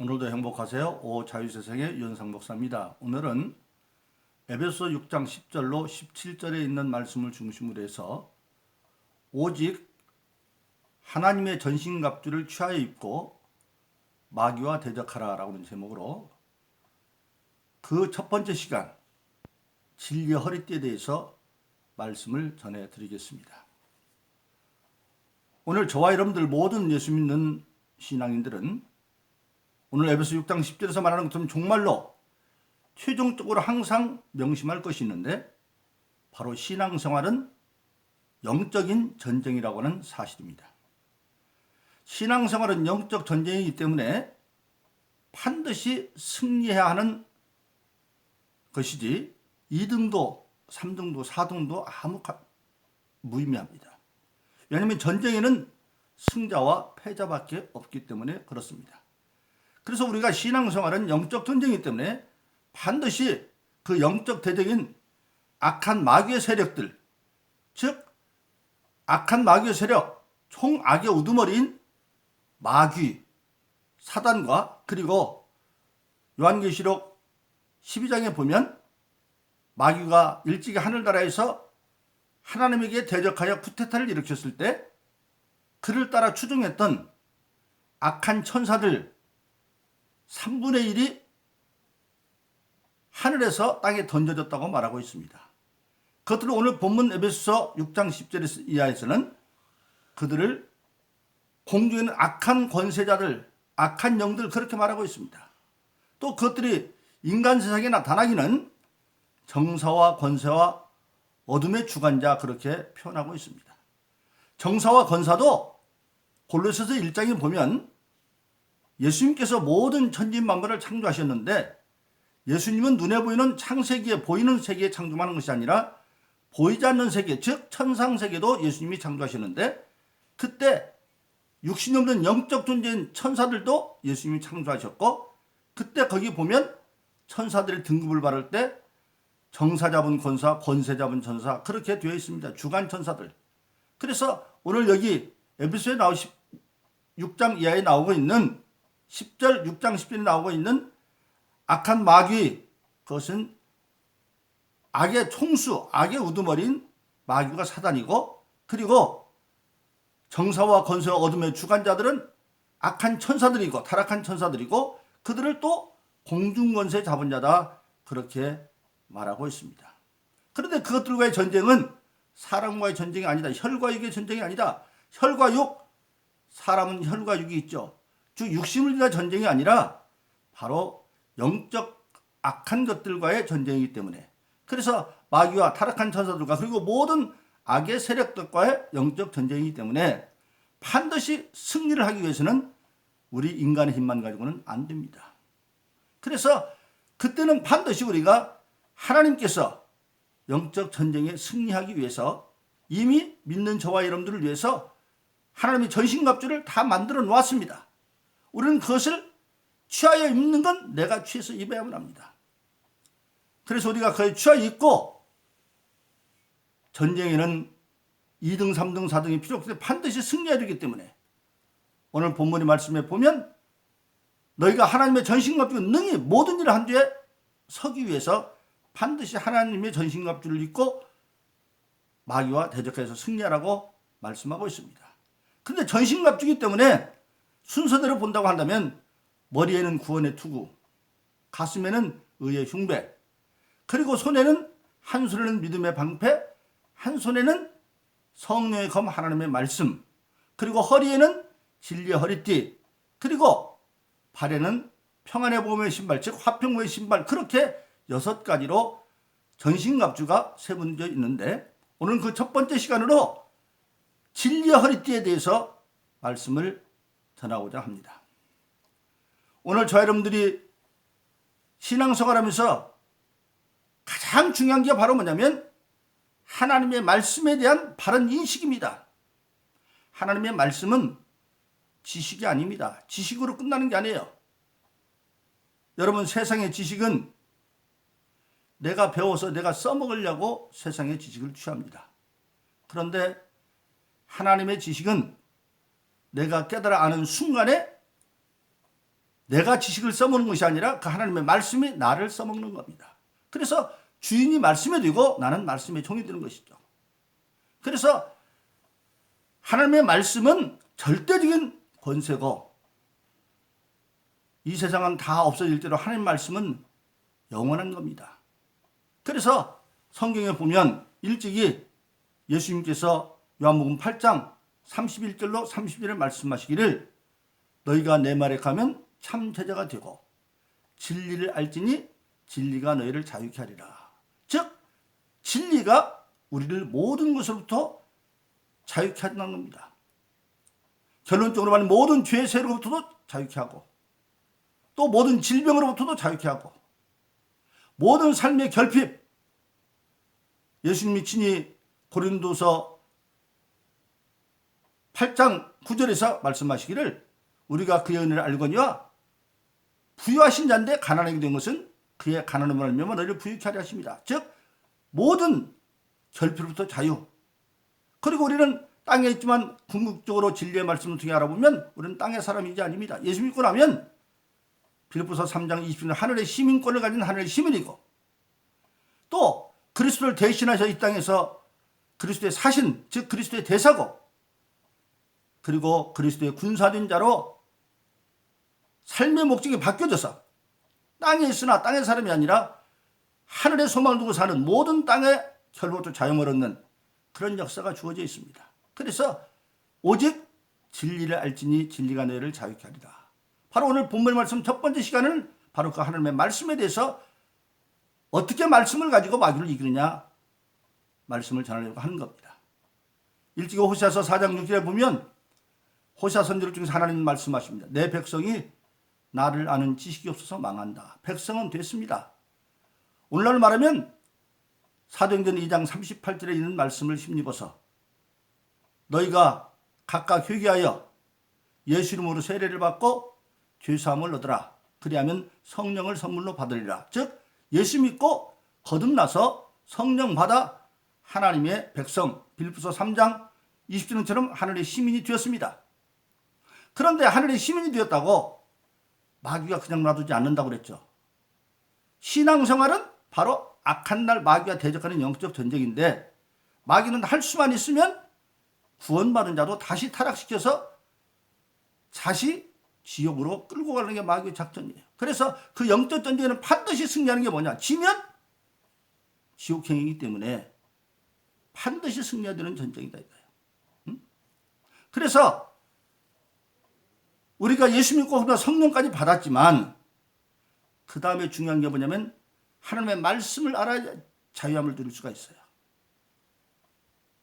오늘도 행복하세요. 오 자유세상의 윤상 목사입니다. 오늘은 에베소 6장 10절로 17절에 있는 말씀을 중심으로 해서 오직 하나님의 전신갑주를 취하여 입고 마귀와 대적하라라고 하는 제목으로 그 첫 번째 시간 진리의 허리띠에 대해서 말씀을 전해 드리겠습니다. 오늘 저와 여러분들 모든 예수 믿는 신앙인들은 오늘 에베소 6장 10절에서 말하는 것처럼 정말로 최종적으로 항상 명심할 것이 있는데 바로 신앙생활은 영적인 전쟁이라고 하는 사실입니다. 신앙생활은 영적 전쟁이기 때문에 반드시 승리해야 하는 것이지 2등도 3등도 4등도 아무 가- 무의미합니다. 왜냐하면 전쟁에는 승자와 패자밖에 없기 때문에 그렇습니다. 그래서 우리가 신앙생활은 영적 전쟁이기 때문에 반드시 그 영적 대적인 악한 마귀의 세력들, 즉 악한 마귀의 세력, 총악의 우두머리인 마귀, 사단과 그리고 요한계시록 12장에 보면 마귀가 일찍이 하늘나라에서 하나님에게 대적하여 쿠데타를 일으켰을 때 그를 따라 추종했던 악한 천사들 3분의 1이 하늘에서 땅에 던져졌다고 말하고 있습니다. 그것들을 오늘 본문 에베소서 6장 10절 이하에서는 그들을 공중에 있는 악한 권세자들, 악한 영들 그렇게 말하고 있습니다. 또 그것들이 인간 세상에 나타나기는 정사와 권세와 어둠의 주관자 그렇게 표현하고 있습니다. 정사와 권사도 골로새서 1장에 보면 예수님께서 모든 천진만물을 창조하셨는데 예수님은 눈에 보이는 창세기에 보이는 세계에 창조하는 것이 아니라 보이지 않는 세계 즉 천상 세계도 예수님이 창조하셨는데 그때 육신이 없는 영적 존재인 천사들도 예수님이 창조하셨고 그때 거기 보면 천사들의 등급을 바를 때 정사 잡은 권사, 권세 잡은 천사 그렇게 되어 있습니다. 주간 천사들. 그래서 오늘 여기 에베소에 나오 6장 이하에 나오고 있는 10절 6장 10절에 나오고 있는 악한 마귀 그것은 악의 총수, 악의 우두머리인 마귀가 사단이고 그리고 정사와 권세와 어둠의 주관자들은 악한 천사들이고 타락한 천사들이고 그들을 또 공중권세 잡은 자다 그렇게 말하고 있습니다. 그런데 그것들과의 전쟁은 사람과의 전쟁이 아니다. 혈과 육의 전쟁이 아니다. 혈과 육, 사람은 혈과 육이 있죠. 즉 육심을 위한 전쟁이 아니라 바로 영적 악한 것들과의 전쟁이기 때문에 그래서 마귀와 타락한 천사들과 그리고 모든 악의 세력들과의 영적 전쟁이기 때문에 반드시 승리를 하기 위해서는 우리 인간의 힘만 가지고는 안 됩니다. 그래서 그때는 반드시 우리가 하나님께서 영적 전쟁에 승리하기 위해서 이미 믿는 저와 여러분들을 위해서 하나님의 전신갑주를 다 만들어 놓았습니다. 우리는 그것을 취하여 입는 건 내가 취해서 입어야만 합니다. 그래서 우리가 그에 취하여 입고 전쟁에는 2등, 3등, 4등이 필요 없기 때문에 반드시 승리해야 되기 때문에 오늘 본문의 말씀에 보면 너희가 하나님의 전신갑주 능히 모든 일을 한 뒤에 서기 위해서 반드시 하나님의 전신갑주를 입고 마귀와 대적해서 승리하라고 말씀하고 있습니다. 근데 전신갑주기 때문에 순서대로 본다고 한다면 머리에는 구원의 투구, 가슴에는 의의 흉배, 그리고 손에는 한 손에는 믿음의 방패, 한 손에는 성령의 검 하나님의 말씀, 그리고 허리에는 진리의 허리띠, 그리고 발에는 평안의 보험의 신발, 즉 화평의 신발, 그렇게 여섯 가지로 전신갑주가 세분되어 있는데 오늘 그 첫 번째 시간으로 진리의 허리띠에 대해서 말씀을 전하고자 합니다. 오늘 저 여러분들이 신앙생활하면서 가장 중요한 게 바로 뭐냐면 하나님의 말씀에 대한 바른 인식입니다. 하나님의 말씀은 지식이 아닙니다. 지식으로 끝나는 게 아니에요. 여러분 세상의 지식은 내가 배워서 내가 써먹으려고 세상의 지식을 취합니다. 그런데 하나님의 지식은 내가 깨달아 아는 순간에 내가 지식을 써먹는 것이 아니라 그 하나님의 말씀이 나를 써먹는 겁니다. 그래서 주인이 말씀에 되고 나는 말씀의 종이 되는 것이죠. 그래서 하나님의 말씀은 절대적인 권세고 이 세상은 다 없어질 대로 하나님 말씀은 영원한 겁니다. 그래서 성경에 보면 일찍이 예수님께서 요한복음 8장 31절로 30절에 말씀하시기를 너희가 내 말에 가면 참 제자가 되고 진리를 알지니 진리가 너희를 자유케 하리라. 즉 진리가 우리를 모든 것으로부터 자유케 한다는 겁니다. 결론적으로 말하면 모든 죄의 세로부터도 자유케 하고 또 모든 질병으로부터도 자유케 하고 모든 삶의 결핍 예수님이 친히 고린도서 8장 9절에서 말씀하시기를 우리가 그의 은혜를 알거니와 부유하신 자인데 가난하게 된 것은 그의 가난함을 알면 너희를 부유케 하려 하십니다. 즉 모든 결핍으로부터 자유. 그리고 우리는 땅에 있지만 궁극적으로 진리의 말씀을 통해 알아보면 우리는 땅의 사람이지 아닙니다. 예수 믿고 나면 빌립보서 3장 20절 하늘의 시민권을 가진 하늘의 시민이고 또 그리스도를 대신하셔 이 땅에서 그리스도의 사신 즉 그리스도의 대사고 그리고 그리스도의 군사된 자로 삶의 목적이 바뀌어져서 땅에 있으나 땅의 사람이 아니라 하늘의 소망을 두고 사는 모든 땅의 결부터 자유를 얻는 그런 역사가 주어져 있습니다. 그래서 오직 진리를 알지니 진리가 너희를 자유케 하리라. 바로 오늘 본문 말씀 첫 번째 시간은 바로 그 하나님의 말씀에 대해서 어떻게 말씀을 가지고 마귀를 이기느냐 말씀을 전하려고 하는 겁니다. 일찍이 호시아서 4장 6절에 보면 호시아 선지를 중에서 하나님 말씀하십니다. 내 백성이 나를 아는 지식이 없어서 망한다. 백성은 됐습니다. 오늘날 말하면 사도행전 2장 38절에 있는 말씀을 힘입어서 너희가 각각 회개하여 예수 이름으로 세례를 받고 죄사함을 얻으라. 그리하면 성령을 선물로 받으리라. 즉 예수 믿고 거듭나서 성령 받아 하나님의 백성 빌립보서 3장 20절처럼 하늘의 시민이 되었습니다. 그런데 하늘의 시민이 되었다고 마귀가 그냥 놔두지 않는다고 그랬죠. 신앙생활은 바로 악한 날 마귀와 대적하는 영적 전쟁인데 마귀는 할 수만 있으면 구원받은 자도 다시 타락시켜서 다시 지옥으로 끌고 가는 게 마귀의 작전이에요. 그래서 그 영적 전쟁에는 반드시 승리하는 게 뭐냐? 지면 지옥행이기 때문에 반드시 승리해야 되는 전쟁이다 이거예요. 응? 그래서 우리가 예수 믿고 성령까지 받았지만 그 다음에 중요한 게 뭐냐면 하나님의 말씀을 알아야 자유함을 누릴 수가 있어요.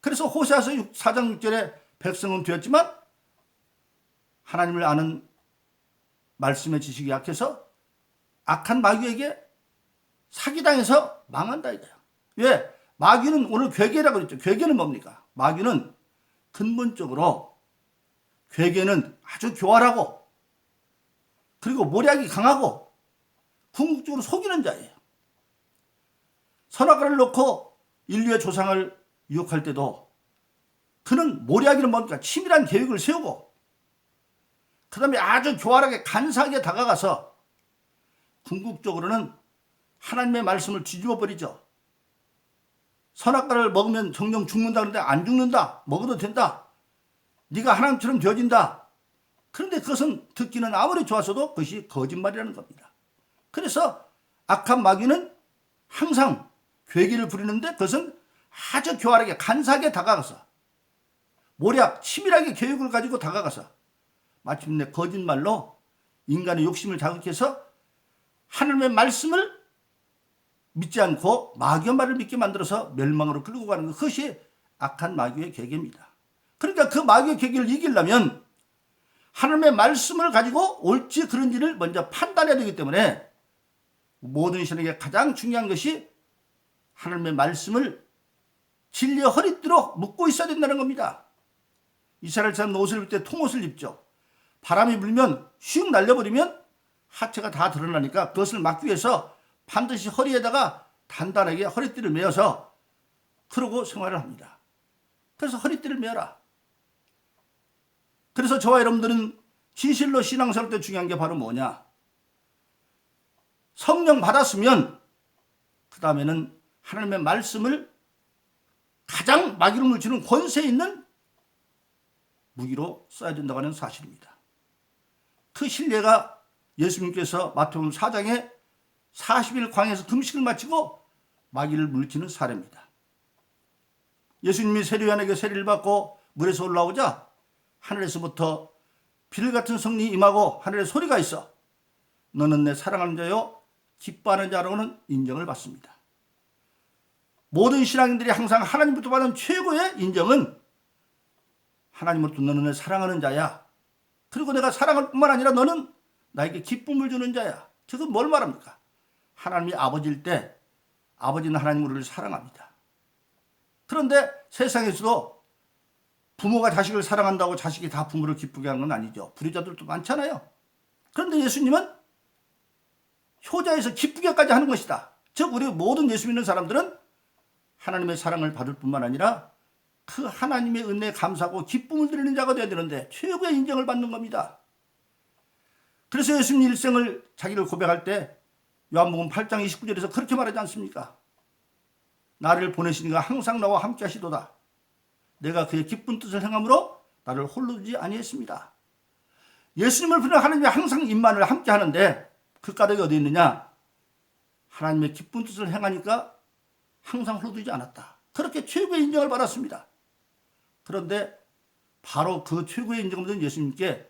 그래서 호세아서 4장 6절에 백성은 되었지만 하나님을 아는 말씀의 지식이 약해서 악한 마귀에게 사기당해서 망한다 이거야. 왜? 마귀는 오늘 괴계라고 그랬죠. 괴계는 뭡니까? 마귀는 근본적으로 괴계는 아주 교활하고 그리고 모략이 강하고 궁극적으로 속이는 자예요. 선악과를 놓고 인류의 조상을 유혹할 때도 그는 모략이는 뭡니까? 치밀한 계획을 세우고 그 다음에 아주 교활하게 간사하게 다가가서 궁극적으로는 하나님의 말씀을 뒤집어 버리죠. 선악과를 먹으면 정령 죽는다 그러는데 안 죽는다. 먹어도 된다. 네가 하나님처럼 되어진다. 그런데 그것은 듣기는 아무리 좋았어도 그것이 거짓말이라는 겁니다. 그래서 악한 마귀는 항상 괴기를 부리는데 그것은 아주 교활하게 간사하게 다가가서 모략 치밀하게 계획을 가지고 다가가서 마침내 거짓말로 인간의 욕심을 자극해서 하나님의 말씀을 믿지 않고 마귀의 말을 믿게 만들어서 멸망으로 끌고 가는 것 그것이 악한 마귀의 계계입니다. 그러니까 그 마귀의 계계를 이기려면 하나님의 말씀을 가지고 옳지 그런지를 먼저 판단해야 되기 때문에 모든 신에게 가장 중요한 것이 하나님의 말씀을 진리의 허리띠로 묶고 있어야 된다는 겁니다. 이스라엘 사람 옷을 입을 때 통옷을 입죠. 바람이 불면 슉 날려버리면 하체가 다 드러나니까 그것을 막기 위해서 반드시 허리에다가 단단하게 허리띠를 메어서 그러고 생활을 합니다. 그래서 허리띠를 메어라. 그래서 저와 여러분들은 진실로 신앙생활 때 중요한 게 바로 뭐냐? 성령 받았으면 그 다음에는 하나님의 말씀을 가장 마귀를 물치는 권세 있는 무기로 써야 된다고 하는 사실입니다. 그 신뢰가 예수님께서 마태복음 4장에 40일 광에서 금식을 마치고 마귀를 물치는 사례입니다. 예수님이 세례요한에게 세례를 받고 물에서 올라오자 하늘에서부터 비를 같은 성령이 임하고 하늘에 소리가 있어 너는 내 사랑하는 자요 기뻐하는 자로는 인정을 받습니다. 모든 신앙인들이 항상 하나님부터 받은 최고의 인정은 하나님으로부터 너는 내 사랑하는 자야. 그리고 내가 사랑할 뿐만 아니라 너는 나에게 기쁨을 주는 자야. 그건 뭘 말합니까? 하나님이 아버지일 때 아버지는 하나님 우리를 사랑합니다. 그런데 세상에서도 부모가 자식을 사랑한다고 자식이 다 부모를 기쁘게 하는 건 아니죠. 불효자들도 많잖아요. 그런데 예수님은 효자에서 기쁘게까지 하는 것이다. 즉 우리 모든 예수 믿는 사람들은 하나님의 사랑을 받을 뿐만 아니라 그 하나님의 은혜에 감사하고 기쁨을 드리는 자가 되어야 되는데 최고의 인정을 받는 겁니다. 그래서 예수님 일생을 자기를 고백할 때 요한복음 8장 29절에서 그렇게 말하지 않습니까? 나를 보내시니가 항상 나와 함께 하시도다. 내가 그의 기쁜 뜻을 행함으로 나를 홀로 두지 아니했습니다. 예수님을 부르는 하나님이 항상 임만을 함께 하는데 그 까닭이 어디 있느냐? 하나님의 기쁜 뜻을 행하니까 항상 홀로 두지 않았다. 그렇게 최고의 인정을 받았습니다. 그런데 바로 그 최고의 인정을 받은 예수님께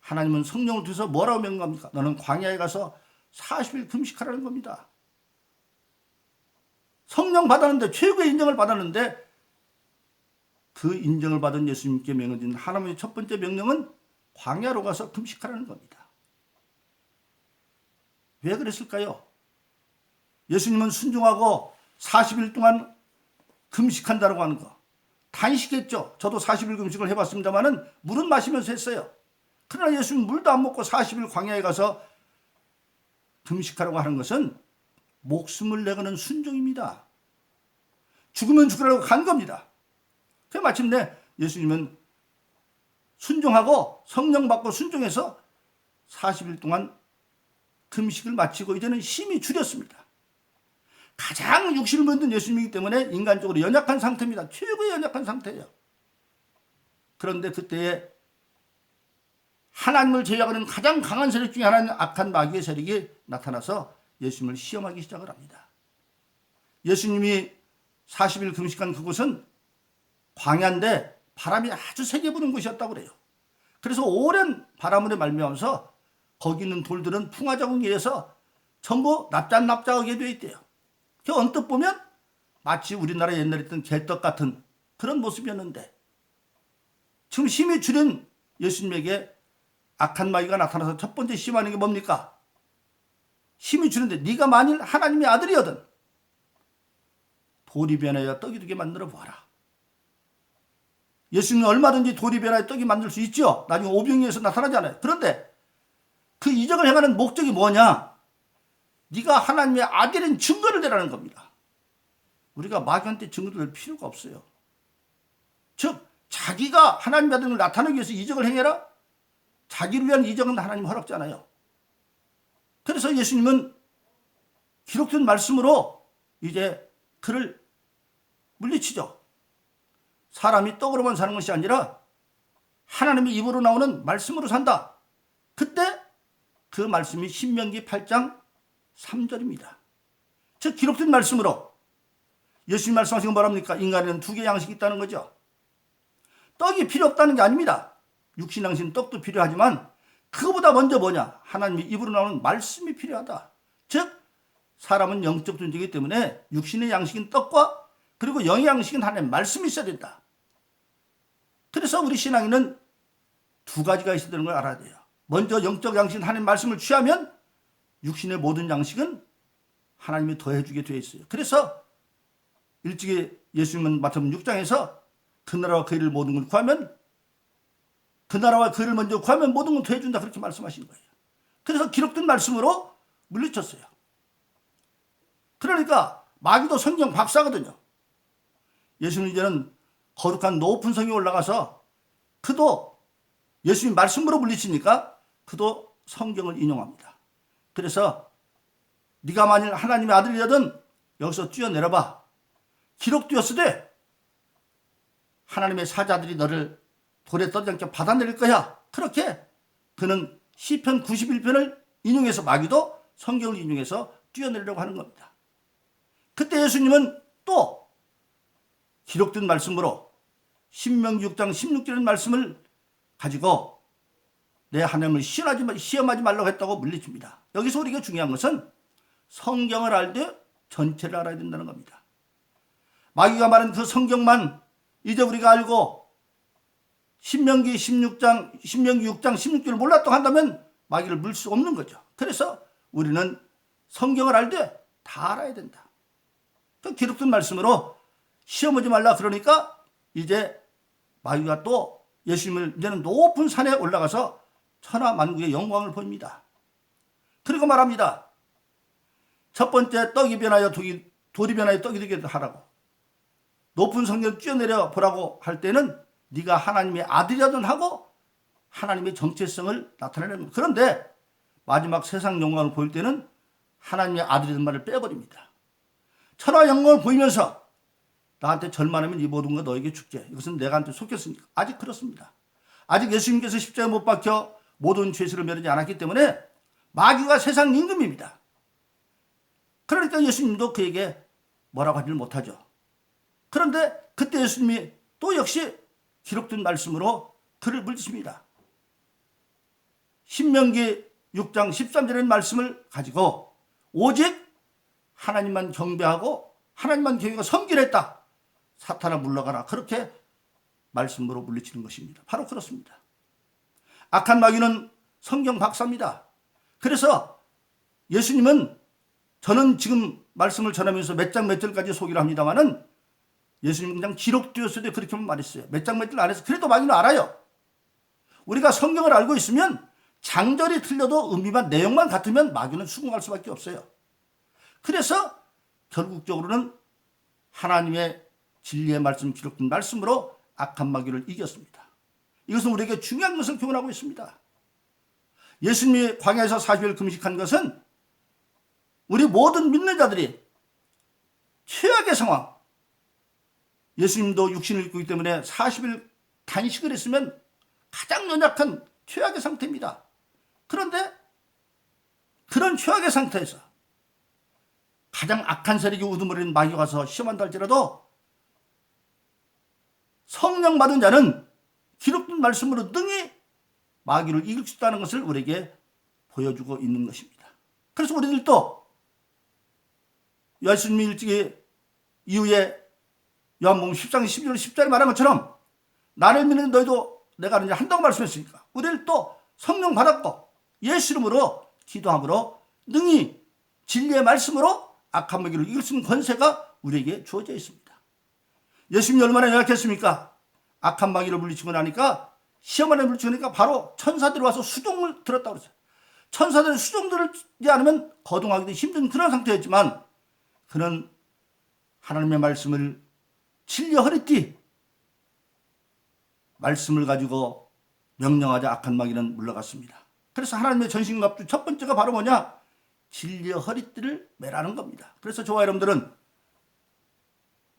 하나님은 성령을 두서 뭐라고 명령합니까? 너는 광야에 가서 40일 금식하라는 겁니다. 성령 받았는데 최고의 인정을 받았는데 그 인정을 받은 예수님께 명해진 하나님의 첫 번째 명령은 광야로 가서 금식하라는 겁니다. 왜 그랬을까요? 예수님은 순종하고 40일 동안 금식한다고 하는 거. 단식했죠. 저도 40일 금식을 해봤습니다만은 물은 마시면서 했어요. 그러나 예수님 물도 안 먹고 40일 광야에 가서 금식하라고 하는 것은 목숨을 내거는 순종입니다. 죽으면 죽으라고 간 겁니다. 그 마침내 예수님은 순종하고 성령 받고 순종해서 40일 동안 금식을 마치고 이제는 힘이 줄였습니다. 가장 육신을 만든 예수님이기 때문에 인간적으로 연약한 상태입니다. 최고의 연약한 상태예요. 그런데 그때에 하나님을 제약하는 가장 강한 세력 중에 하나는 악한 마귀의 세력이 나타나서 예수님을 시험하기 시작을 합니다. 예수님이 40일 금식한 그곳은 광야인데 바람이 아주 세게 부는 곳이었다고 그래요. 그래서 오랜 바람으로 말미암아서 거기 있는 돌들은 풍화 자국에 의해서 전부 납작납작하게 되어 있대요. 그 언뜻 보면 마치 우리나라 옛날에 있던 개떡 같은 그런 모습이었는데 지금 힘이 줄인 예수님에게 악한 마귀가 나타나서 첫 번째 시험하는 게 뭡니까? 힘이 주는데 네가 만일 하나님의 아들이거든 돌이 변하여 떡이 되게 만들어 보아라. 예수님은 얼마든지 돌이 변하여 떡이 만들 수 있죠. 나중에 오병이에서 나타나잖아요. 그런데 그 이적을 행하는 목적이 뭐냐? 네가 하나님의 아들인 증거를 대라는 겁니다. 우리가 마귀한테 증거를 낼 필요가 없어요. 즉 자기가 하나님의 아들을 나타내기 위해서 이적을 행해라? 자기를 위한 이적은 하나님 허락잖아요. 그래서 예수님은 기록된 말씀으로 이제 그를 물리치죠. 사람이 떡으로만 사는 것이 아니라 하나님의 입으로 나오는 말씀으로 산다. 그때 그 말씀이 신명기 8장 3절입니다. 즉 기록된 말씀으로 예수님 말씀하신 건 뭐랍니까? 인간에는 두 개의 양식이 있다는 거죠. 떡이 필요 없다는 게 아닙니다. 육신 양식 떡도 필요하지만 그거보다 먼저 뭐냐? 하나님의 입으로 나오는 말씀이 필요하다. 즉 사람은 영적 존재이기 때문에 육신의 양식인 떡과 그리고 영의 양식인 하나님의 말씀이 있어야 된다. 그래서 우리 신앙인은 두 가지가 있어야 되는 걸 알아야 돼요. 먼저 영적 양식인 하나님의 말씀을 취하면 육신의 모든 양식은 하나님이 더해주게 되어 있어요. 그래서 일찍이 예수님은 마태복음 6장에서 그 나라와 그 일을 모든 걸 구하면 그 나라와 그 일을 먼저 구하면 모든 걸 더해준다 그렇게 말씀하신 거예요. 그래서 기록된 말씀으로 물리쳤어요. 그러니까 마귀도 성경 박사거든요. 예수님 이제는 거룩한 높은 성에 올라가서 그도 예수님 말씀으로 물리치니까 그도 성경을 인용합니다. 그래서 네가 만일 하나님의 아들이거든 여기서 뛰어내려봐. 기록되었으되 하나님의 사자들이 너를 돌에 떨지 않게 받아내릴 거야. 그렇게 그는 시편 91편을 인용해서 마귀도 성경을 인용해서 뛰어내리려고 하는 겁니다. 그때 예수님은 또 기록된 말씀으로 신명기 6장 16절의 말씀을 가지고 내 하나님을 시험하지, 마- 시험하지 말라고 했다고 물리칩니다. 여기서 우리가 중요한 것은 성경을 알되 전체를 알아야 된다는 겁니다. 마귀가 말한 그 성경만 이제 우리가 알고 신명기 16장, 신명기 6장 16절을 몰랐다고 한다면 마귀를 물 수 없는 거죠. 그래서 우리는 성경을 알되 다 알아야 된다. 그 기록된 말씀으로 시험하지 말라 그러니까 이제 마귀가 또 예수님을 이제는 높은 산에 올라가서 천하 만국의 영광을 보입니다. 그리고 말합니다. 첫 번째 떡이 변하여 독이, 돌이 변하여 떡이 되게 하라고. 높은 성경 뛰어내려 보라고 할 때는 네가 하나님의 아들이라든 하고 하나님의 정체성을 나타내는. 그런데 마지막 세상 영광을 보일 때는 하나님의 아들이라는 말을 빼버립니다. 천하 영광을 보이면서 나한테 절만하면 이 모든 거 너에게 줄게. 이것은 내가 한테 속였으니까. 아직 그렇습니다. 아직 예수님께서 십자가에 못 박혀 모든 죄수를 멸하지 않았기 때문에 마귀가 세상 임금입니다. 그러니까 예수님도 그에게 뭐라고 하지를 못하죠. 그런데 그때 예수님이 또 역시 기록된 말씀으로 그를 물리칩니다. 신명기 6장 13절의 말씀을 가지고 오직 하나님만 경배하고 하나님만 경외가 성결했다. 사탄아 물러가라. 그렇게 말씀으로 물리치는 것입니다. 바로 그렇습니다. 악한 마귀는 성경 박사입니다. 그래서 예수님은 저는 지금 말씀을 전하면서 몇 장 몇 절까지 소개를 합니다만은 예수님 그냥 기록되었을 때 그렇게만 말했어요. 몇 장 몇 절 안 해서 그래도 마귀는 알아요. 우리가 성경을 알고 있으면 장절이 틀려도 의미만 내용만 같으면 마귀는 수긍할 수밖에 없어요. 그래서 결국적으로는 하나님의 진리의 말씀 기록된 말씀으로 악한 마귀를 이겼습니다. 이것은 우리에게 중요한 것을 교훈하고 있습니다. 예수님이 광야에서 40일 금식한 것은 우리 모든 믿는 자들이 최악의 상황, 예수님도 육신을 입고 있기 때문에 40일 단식을 했으면 가장 연약한 최악의 상태입니다. 그런데 그런 최악의 상태에서 가장 악한 세력이 우두머리는 마귀가 와서 시험한다 할지라도 성령 받은 자는 기록된 말씀으로 능히 마귀를 이길 수 있다는 것을 우리에게 보여주고 있는 것입니다. 그래서 우리들도 예수님이 일찍이 이후에 요한복음 10장 12절 10절에 말한 것처럼 나를 믿는 너희도 내가 이제 한다고 말씀했으니까 우리를 또 성령 받았고 예수 이름으로 기도함으로 능히 진리의 말씀으로 악한 마귀를 이길 수 있는 권세가 우리에게 주어져 있습니다. 예수님이 얼마나 연약했습니까? 악한 마귀를 물리치고 나니까 시험 안에 물리치고 나니까 바로 천사들이 와서 수종을 들었다고 그랬어요. 천사들이 수종 들지 않으면 거동하기도 힘든 그런 상태였지만 그는 하나님의 말씀을 진리 허리띠 말씀을 가지고 명령하자 악한 마귀는 물러갔습니다. 그래서 하나님의 전신갑주 첫 번째가 바로 뭐냐? 진리의 허리띠를 매라는 겁니다. 그래서 저와 여러분들은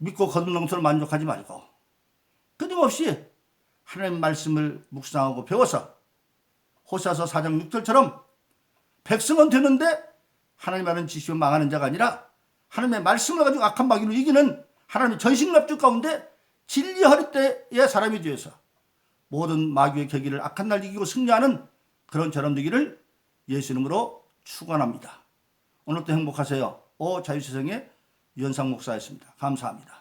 믿고 거듭난 것으로 만족하지 말고 끊임없이 하나님 말씀을 묵상하고 배워서 호사서 4장 6절처럼 백성은 되는데 하나님 말은 지시면 망하는 자가 아니라 하나님의 말씀을 가지고 악한 마귀를 이기는 하나님의 전신갑주 가운데 진리 허리때의 사람이 되어서 모든 마귀의 격기를 악한 날 이기고 승리하는 그런 저런 되기를 예수 이름으로 축원합니다. 오늘도 행복하세요. 오 자유세상의 유현상 목사였습니다. 감사합니다.